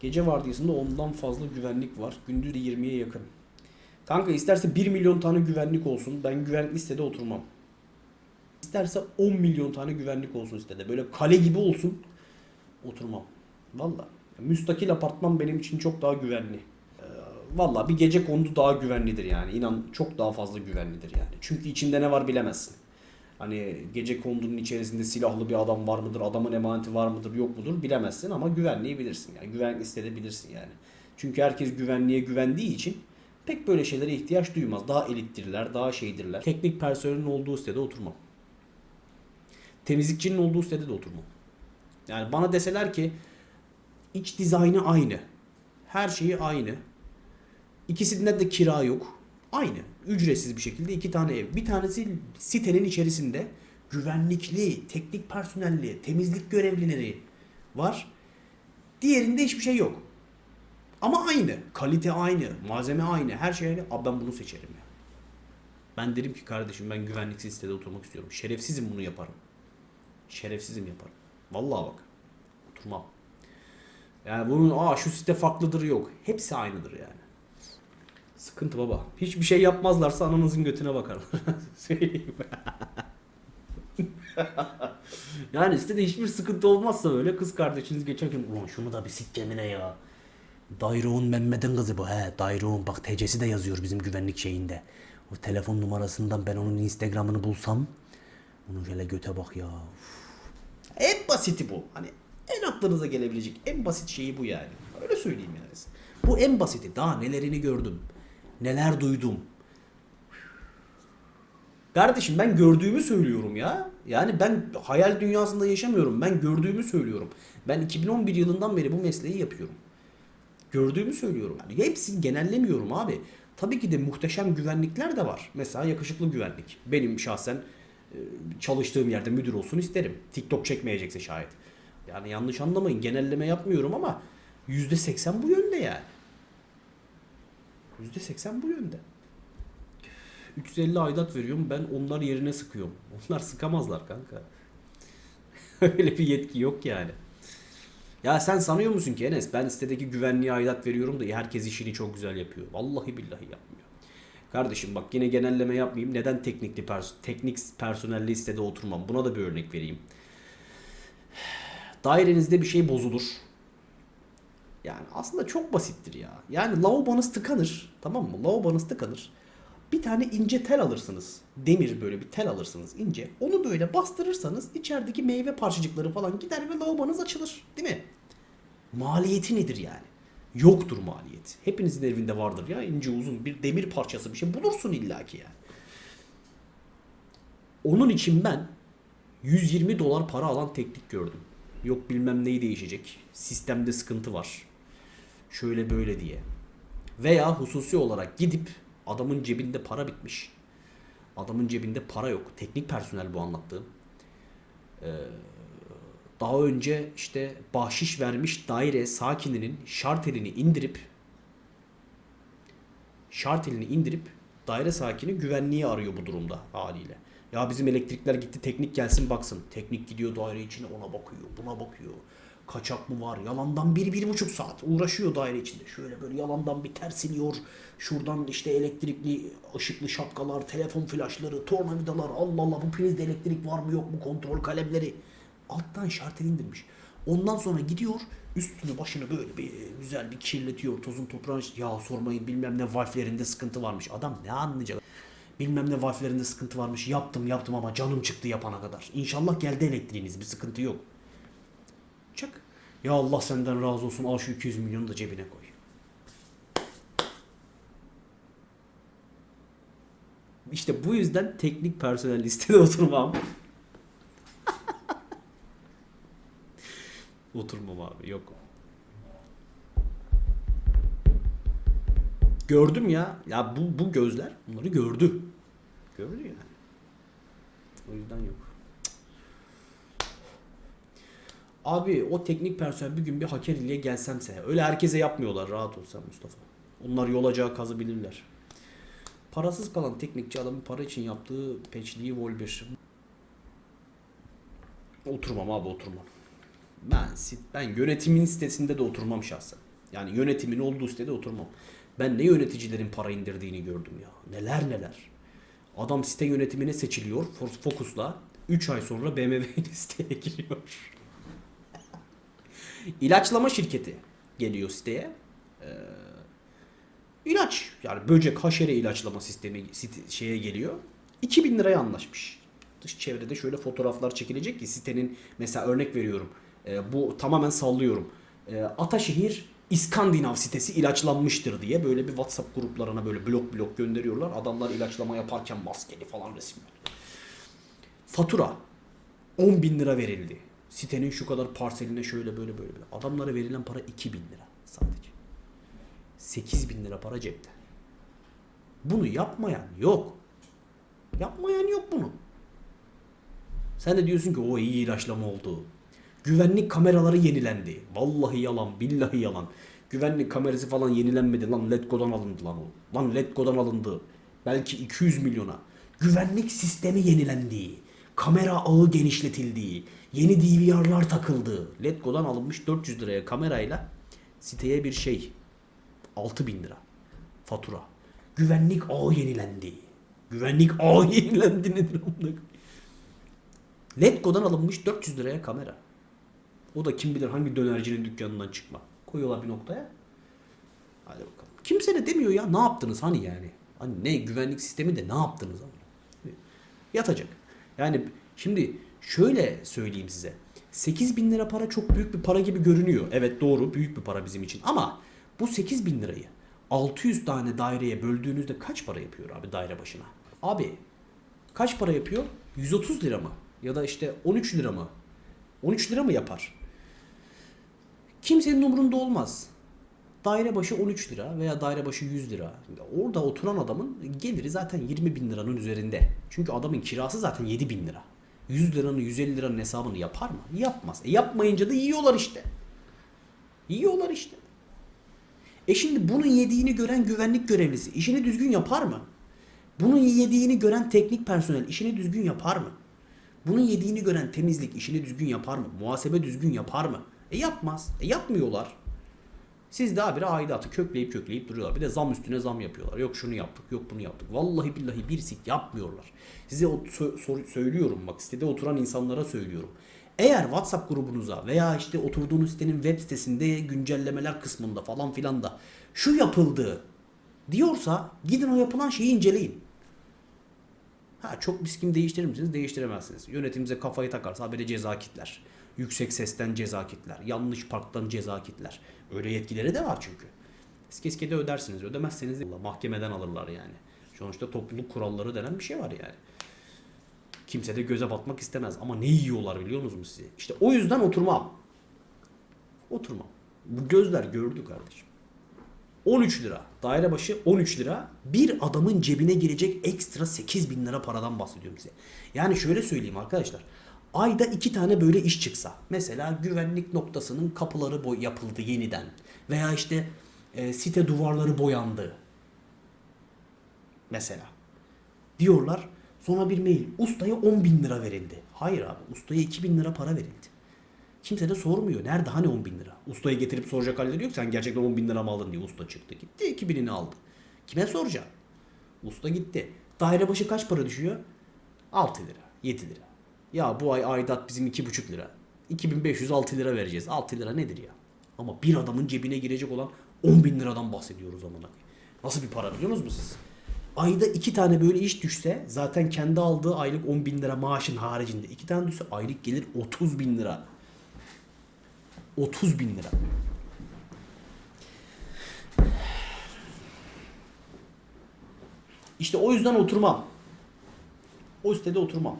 Gece vardiyasında ondan fazla güvenlik var. Gündüz de 20'ye yakın. Kanka isterse 1 milyon tane güvenlik olsun. Ben güvenlik sitede oturmam. İsterse 10 milyon tane güvenlik olsun sitede. Böyle kale gibi olsun. Oturmam. Valla. Müstakil apartman benim için çok daha güvenli. Ee, Valla bir gece kondu daha güvenlidir yani. İnan çok daha fazla güvenlidir yani. Çünkü içinde ne var bilemezsin. Hani gece kondunun içerisinde silahlı bir adam var mıdır, adamın emaneti var mıdır, yok mudur bilemezsin ama güvenliği bilirsin yani. Güvenlik sitede bilirsin yani. Çünkü herkes güvenliğe güvendiği için pek böyle şeylere ihtiyaç duymaz. Daha elittirler, daha şeydirler. Teknik personelin olduğu sitede oturmam. Temizlikçinin olduğu sitede de oturmam. Yani bana deseler ki iç dizaynı aynı. Her şeyi aynı. İkisinde de kira yok. Aynı. Ücretsiz bir şekilde iki tane ev. Bir tanesi sitenin içerisinde güvenlikli, teknik personelli, temizlik görevlileri var. Diğerinde hiçbir şey yok. Ama aynı. Kalite aynı. Malzeme aynı. Her şey aynı. Abi bunu seçerim ya. Ben derim ki kardeşim ben güvenliksiz sitede oturmak istiyorum. Şerefsizim bunu yaparım. Şerefsizim yaparım. Vallahi bak. Oturmam. Yani bunun aa şu site farklıdır yok. Hepsi aynıdır yani. Sıkıntı baba. Hiçbir şey yapmazlarsa ananızın götüne bakar. Söyleyeyim. yani sitede hiçbir sıkıntı olmazsa böyle kız kardeşiniz geçerken ulan şunu da bir sik kendine ya. Dayroğun Mehmet'in kızı bu he. Dayroğun bak TC'si de yazıyor bizim güvenlik şeyinde. O telefon numarasından ben onun Instagram'ını bulsam. Onu şöyle göte bak ya. Uf. En basiti bu. Hani en aklınıza gelebilecek en basit şeyi bu yani. Öyle söyleyeyim yani. Bu en basiti. Daha nelerini gördüm. Neler duydum. Kardeşim ben gördüğümü söylüyorum ya. Yani ben hayal dünyasında yaşamıyorum. Ben gördüğümü söylüyorum. Ben 2011 yılından beri bu mesleği yapıyorum. Gördüğümü söylüyorum. Yani hepsini genellemiyorum abi. Tabii ki de muhteşem güvenlikler de var. Mesela yakışıklı güvenlik. Benim şahsen e, çalıştığım yerde müdür olsun isterim. TikTok çekmeyecekse şayet. Yani yanlış anlamayın. Genelleme yapmıyorum ama %80 bu yönde yani. %80 bu yönde. 350 aidat veriyorum ben onlar yerine sıkıyorum. Onlar sıkamazlar kanka. Öyle bir yetki yok yani. Ya sen sanıyor musun ki Enes ben sitedeki güvenliğe aidat veriyorum da herkes işini çok güzel yapıyor. Vallahi billahi yapmıyor. Kardeşim bak yine genelleme yapmayayım. Neden teknikli pers teknik personelli sitede oturmam? Buna da bir örnek vereyim. Dairenizde bir şey bozulur. Yani aslında çok basittir ya. Yani lavabonuz tıkanır. Tamam mı? Lavabonuz tıkanır. Bir tane ince tel alırsınız. Demir böyle bir tel alırsınız ince. Onu böyle bastırırsanız içerideki meyve parçacıkları falan gider ve lavabonuz açılır. Değil mi? Maliyeti nedir yani? Yoktur maliyeti. Hepinizin evinde vardır ya ince uzun bir demir parçası bir şey bulursun illaki yani. Onun için ben 120 dolar para alan teknik gördüm. Yok bilmem neyi değişecek. Sistemde sıkıntı var. Şöyle böyle diye. Veya hususi olarak gidip adamın cebinde para bitmiş. Adamın cebinde para yok. Teknik personel bu anlattığım. Ee, daha önce işte bahşiş vermiş daire sakininin şartelini indirip şartelini indirip daire sakini güvenliği arıyor bu durumda haliyle. Ya bizim elektrikler gitti teknik gelsin baksın. Teknik gidiyor daire içine ona bakıyor buna bakıyor. Kaçak mı var? Yalandan bir, bir buçuk saat uğraşıyor daire içinde. Şöyle böyle yalandan bir tersiniyor. Şuradan işte elektrikli ışıklı şapkalar, telefon flaşları, tornavidalar. Allah Allah bu prizde elektrik var mı yok mu kontrol kalemleri. Alttan şartel indirmiş. Ondan sonra gidiyor üstünü başını böyle bir güzel bir kirletiyor. Tozun toprağın ya sormayın bilmem ne valflerinde sıkıntı varmış. Adam ne anlayacak? Bilmem ne valflerinde sıkıntı varmış. Yaptım yaptım ama canım çıktı yapana kadar. İnşallah geldi elektriğiniz bir sıkıntı yok. Çak. Ya Allah senden razı olsun al şu 200 milyonu da cebine koy. İşte bu yüzden teknik personel listede oturmam. Oturmam abi yok. Gördüm ya. Ya bu, bu gözler bunları gördü. Gördü yani. O yüzden yok. Abi o teknik personel bir gün bir haker ile gelsemse. Öyle herkese yapmıyorlar rahat olsan Mustafa. Onlar yolacağı kazı bilirler. Parasız kalan teknikçi adamın para için yaptığı peçliği vol 1. Oturmam abi oturmam. Ben ben yönetimin sitesinde de oturmam şahsen. Yani yönetimin olduğu sitede oturmam. Ben ne yöneticilerin para indirdiğini gördüm ya. Neler neler. Adam site yönetimine seçiliyor Fo- Focus'la. 3 ay sonra BMW siteye giriyor. İlaçlama şirketi geliyor siteye. Ee, ilaç yani böcek haşere ilaçlama sistemi site- şeye geliyor. 2000 liraya anlaşmış. Dış çevrede şöyle fotoğraflar çekilecek ki sitenin mesela örnek veriyorum. Ee, bu tamamen sallıyorum. Ee, Ataşehir İskandinav sitesi ilaçlanmıştır diye böyle bir WhatsApp gruplarına böyle blok blok gönderiyorlar. Adamlar ilaçlama yaparken maskeli falan resimler. Fatura 10 bin lira verildi. Sitenin şu kadar parseline şöyle böyle böyle. Adamlara verilen para 2 bin lira sadece. 8 bin lira para cepte. Bunu yapmayan yok. Yapmayan yok bunu. Sen de diyorsun ki o iyi ilaçlama oldu. Güvenlik kameraları yenilendi. Vallahi yalan, billahi yalan. Güvenlik kamerası falan yenilenmedi lan. Letgo'dan alındı lan o. Lan Letgo'dan alındı. Belki 200 milyona. Güvenlik sistemi yenilendi. Kamera ağı genişletildi. Yeni DVR'lar takıldı. Letgo'dan alınmış 400 liraya kamerayla siteye bir şey. 6000 lira. Fatura. Güvenlik ağı yenilendi. Güvenlik ağı yenilendi nedir amına? Letgo'dan alınmış 400 liraya kamera. O da kim bilir hangi dönercinin dükkanından çıkma. Koyuyorlar bir noktaya. Hadi bakalım. Kimse de demiyor ya ne yaptınız hani yani. Hani ne güvenlik sistemi de ne yaptınız ama. Yatacak. Yani şimdi şöyle söyleyeyim size. 8 bin lira para çok büyük bir para gibi görünüyor. Evet doğru büyük bir para bizim için. Ama bu 8 bin lirayı 600 tane daireye böldüğünüzde kaç para yapıyor abi daire başına? Abi kaç para yapıyor? 130 lira mı? Ya da işte 13 lira mı? 13 lira mı yapar? Kimsenin umurunda olmaz. Daire başı 13 lira veya daire başı 100 lira. Orada oturan adamın geliri zaten 20 bin liranın üzerinde. Çünkü adamın kirası zaten 7 bin lira. 100 liranın 150 liranın hesabını yapar mı? Yapmaz. E yapmayınca da yiyorlar işte. Yiyorlar işte. E şimdi bunun yediğini gören güvenlik görevlisi işini düzgün yapar mı? Bunun yediğini gören teknik personel işini düzgün yapar mı? Bunun yediğini gören temizlik işini düzgün yapar mı? Muhasebe düzgün yapar mı? E yapmaz. E yapmıyorlar. Siz daha bir aidatı kökleyip kökleyip duruyorlar. Bir de zam üstüne zam yapıyorlar. Yok şunu yaptık, yok bunu yaptık. Vallahi billahi bir sik yapmıyorlar. Size o söylüyorum bak sitede oturan insanlara söylüyorum. Eğer WhatsApp grubunuza veya işte oturduğunuz sitenin web sitesinde güncellemeler kısmında falan filan da şu yapıldı diyorsa gidin o yapılan şeyi inceleyin. Ha çok miskin değiştirir misiniz? Değiştiremezsiniz. Yönetimize kafayı takarsa habere ceza kitler. Yüksek sesten ceza kitler. Yanlış parktan ceza kitler. Öyle yetkileri de var çünkü. Eskeskede ödersiniz. Ödemezseniz de mahkemeden alırlar yani. Sonuçta topluluk kuralları denen bir şey var yani. Kimse de göze batmak istemez. Ama ne yiyorlar biliyor musunuz sizi? İşte o yüzden oturmam. Oturmam. Bu gözler gördü kardeşim. 13 lira. Daire başı 13 lira. Bir adamın cebine girecek ekstra 8 bin lira paradan bahsediyorum size. Yani şöyle söyleyeyim arkadaşlar. Ayda iki tane böyle iş çıksa. Mesela güvenlik noktasının kapıları boy yapıldı yeniden. Veya işte e, site duvarları boyandı. Mesela. Diyorlar. Sonra bir mail. Ustaya 10 bin lira verildi. Hayır abi. Ustaya 2 bin lira para verildi. Kimse de sormuyor. Nerede hani 10 bin lira? Ustayı getirip soracak halleri yok. Sen gerçekten 10 bin lira mı aldın diye usta çıktı. Gitti 2 binini aldı. Kime soracak? Usta gitti. Daire başı kaç para düşüyor? 6 lira. 7 lira. Ya bu ay aidat bizim 2,5 lira. 2506 lira vereceğiz. 6 lira nedir ya? Ama bir adamın cebine girecek olan 10 bin liradan bahsediyoruz amına. Nasıl bir para biliyor musunuz siz? Ayda iki tane böyle iş düşse zaten kendi aldığı aylık 10 bin lira maaşın haricinde iki tane düşse aylık gelir 30 bin lira. 30 bin lira. İşte o yüzden oturmam. O sitede oturmam.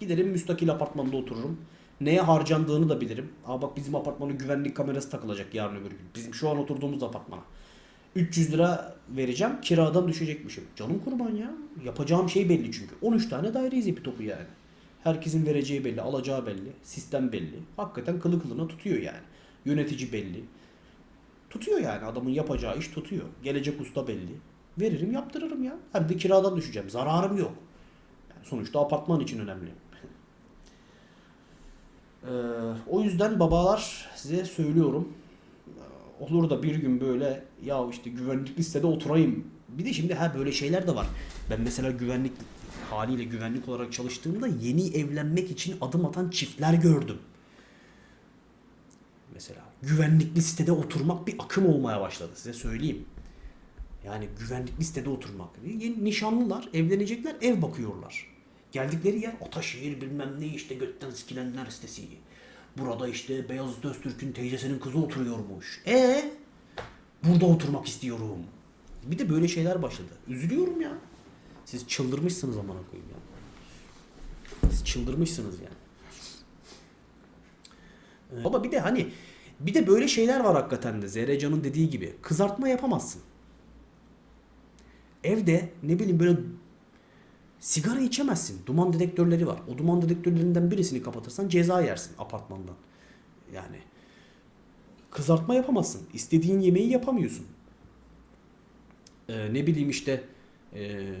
Giderim müstakil apartmanda otururum. Neye harcandığını da bilirim. Aa bak bizim apartmanın güvenlik kamerası takılacak yarın öbür gün. Bizim şu an oturduğumuz apartmana. 300 lira vereceğim kiradan düşecekmişim. Canım kurban ya. Yapacağım şey belli çünkü. 13 tane daireyiz ipi topu yani. Herkesin vereceği belli, alacağı belli, sistem belli. Hakikaten kılı kılına tutuyor yani. Yönetici belli. Tutuyor yani adamın yapacağı iş tutuyor. Gelecek usta belli. Veririm yaptırırım ya. Hem de kiradan düşeceğim. Zararım yok. Yani sonuçta apartman için önemli. Ee, o yüzden babalar size söylüyorum. olur da bir gün böyle ya işte güvenlik listede oturayım. Bir de şimdi ha böyle şeyler de var. Ben mesela güvenlik haliyle güvenlik olarak çalıştığımda yeni evlenmek için adım atan çiftler gördüm. Mesela güvenlik listede oturmak bir akım olmaya başladı size söyleyeyim. Yani güvenlik listede oturmak. Yeni nişanlılar evlenecekler ev bakıyorlar. Geldikleri yer Ataşehir bilmem ne işte götten sikilenler sitesi. Burada işte Beyazıt Öztürk'ün teyzesinin kızı oturuyormuş. E burada oturmak istiyorum. Bir de böyle şeyler başladı. Üzülüyorum ya. Siz çıldırmışsınız amına koyayım ya. Siz çıldırmışsınız yani. Ee, Baba bir de hani bir de böyle şeyler var hakikaten de Zerrecan'ın dediği gibi. Kızartma yapamazsın. Evde ne bileyim böyle sigara içemezsin. Duman dedektörleri var. O duman dedektörlerinden birisini kapatırsan ceza yersin apartmandan. Yani kızartma yapamazsın. İstediğin yemeği yapamıyorsun. Ee, ne bileyim işte e,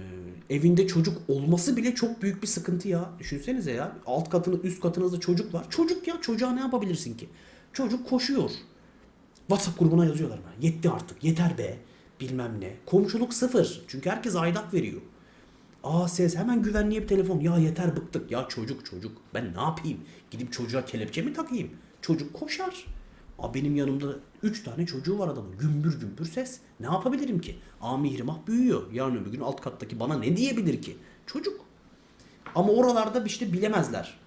evinde çocuk olması bile çok büyük bir sıkıntı ya. Düşünsenize ya. Alt katınız üst katınızda çocuk var. Çocuk ya çocuğa ne yapabilirsin ki? Çocuk koşuyor. WhatsApp grubuna yazıyorlar bana. Yetti artık. Yeter be. Bilmem ne. Komşuluk sıfır. Çünkü herkes aidat veriyor. Aa ses hemen güvenliğe bir telefon. Ya yeter bıktık. Ya çocuk çocuk. Ben ne yapayım? Gidip çocuğa kelepçe mi takayım? Çocuk koşar. Aa benim yanımda 3 tane çocuğu var adamın. Gümbür gümbür ses. Ne yapabilirim ki? Aa mihrimah büyüyor. Yarın öbür gün alt kattaki bana ne diyebilir ki? Çocuk. Ama oralarda işte bilemezler.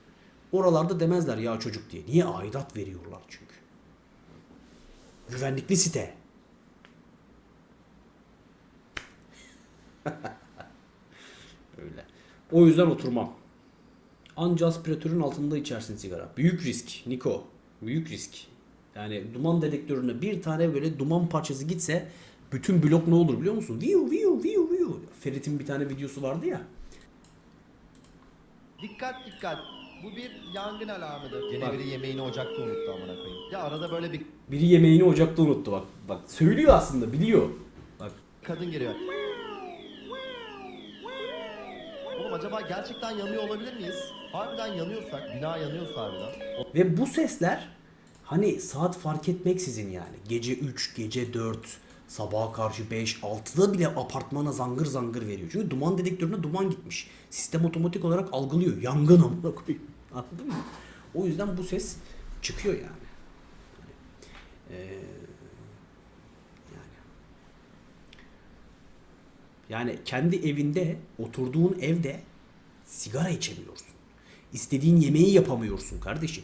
Oralarda demezler ya çocuk diye. Niye aidat veriyorlar çünkü. Güvenlikli site. Öyle. O yüzden oturmam. Anca aspiratörün altında içersin sigara. Büyük risk Niko. Büyük risk. Yani duman dedektörüne bir tane böyle duman parçası gitse bütün blok ne olur biliyor musun? Viu viu viu viu. Ferit'in bir tane videosu vardı ya. Dikkat dikkat. Bu bir yangın alarmıdır. Gene biri yemeğini ocakta unuttu amına koyayım. Ya arada böyle bir Biri yemeğini ocakta unuttu bak. Bak söylüyor aslında biliyor. Bak kadın geliyor. Acaba gerçekten yanıyor olabilir miyiz? Harbiden yanıyorsak, bina yanıyorsa harbiden. Ve bu sesler hani saat fark etmeksizin yani. Gece 3, gece 4, sabaha karşı 5, 6'da bile apartmana zangır zangır veriyor. Çünkü duman dedektörüne duman gitmiş. Sistem otomatik olarak algılıyor. Yangın amına koyayım. Anladın mı? O yüzden bu ses çıkıyor yani. Ee, yani. Yani kendi evinde, oturduğun evde sigara içemiyorsun. İstediğin yemeği yapamıyorsun kardeşim.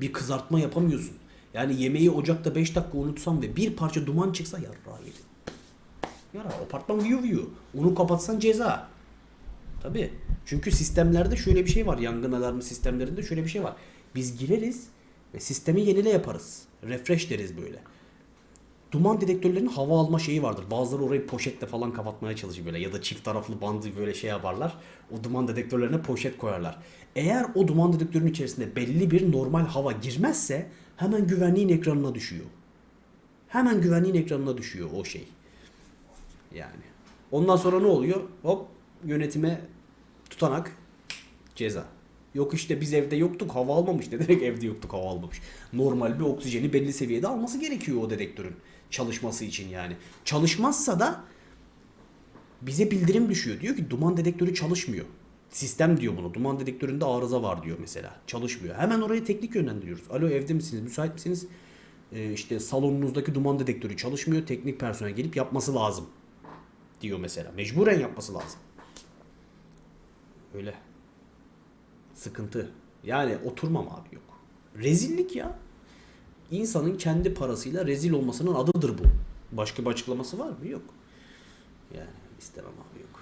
Bir kızartma yapamıyorsun. Yani yemeği ocakta 5 dakika unutsam ve bir parça duman çıksa yarrağı yedin. Yara apartman viyu viyu. Onu kapatsan ceza. Tabii. Çünkü sistemlerde şöyle bir şey var. Yangın alarmı sistemlerinde şöyle bir şey var. Biz gireriz ve sistemi yenile yaparız. Refresh deriz böyle. Duman dedektörlerinin hava alma şeyi vardır. Bazıları orayı poşetle falan kapatmaya çalışır böyle ya da çift taraflı bandı böyle şey yaparlar. O duman dedektörlerine poşet koyarlar. Eğer o duman dedektörünün içerisinde belli bir normal hava girmezse hemen güvenliğin ekranına düşüyor. Hemen güvenliğin ekranına düşüyor o şey. Yani. Ondan sonra ne oluyor? Hop yönetime tutanak ceza. Yok işte biz evde yoktuk hava almamış. Ne demek evde yoktuk hava almamış. Normal bir oksijeni belli seviyede alması gerekiyor o dedektörün çalışması için yani. Çalışmazsa da bize bildirim düşüyor. Diyor ki duman dedektörü çalışmıyor. Sistem diyor bunu. Duman dedektöründe arıza var diyor mesela. Çalışmıyor. Hemen oraya teknik yönlendiriyoruz. Alo evde misiniz? Müsait misiniz? Ee, işte salonunuzdaki duman dedektörü çalışmıyor. Teknik personel gelip yapması lazım. Diyor mesela. Mecburen yapması lazım. Öyle. Sıkıntı. Yani oturmam abi yok. Rezillik ya. İnsanın kendi parasıyla rezil olmasının adıdır bu. Başka bir açıklaması var mı? Yok. Yani istemem abi yok.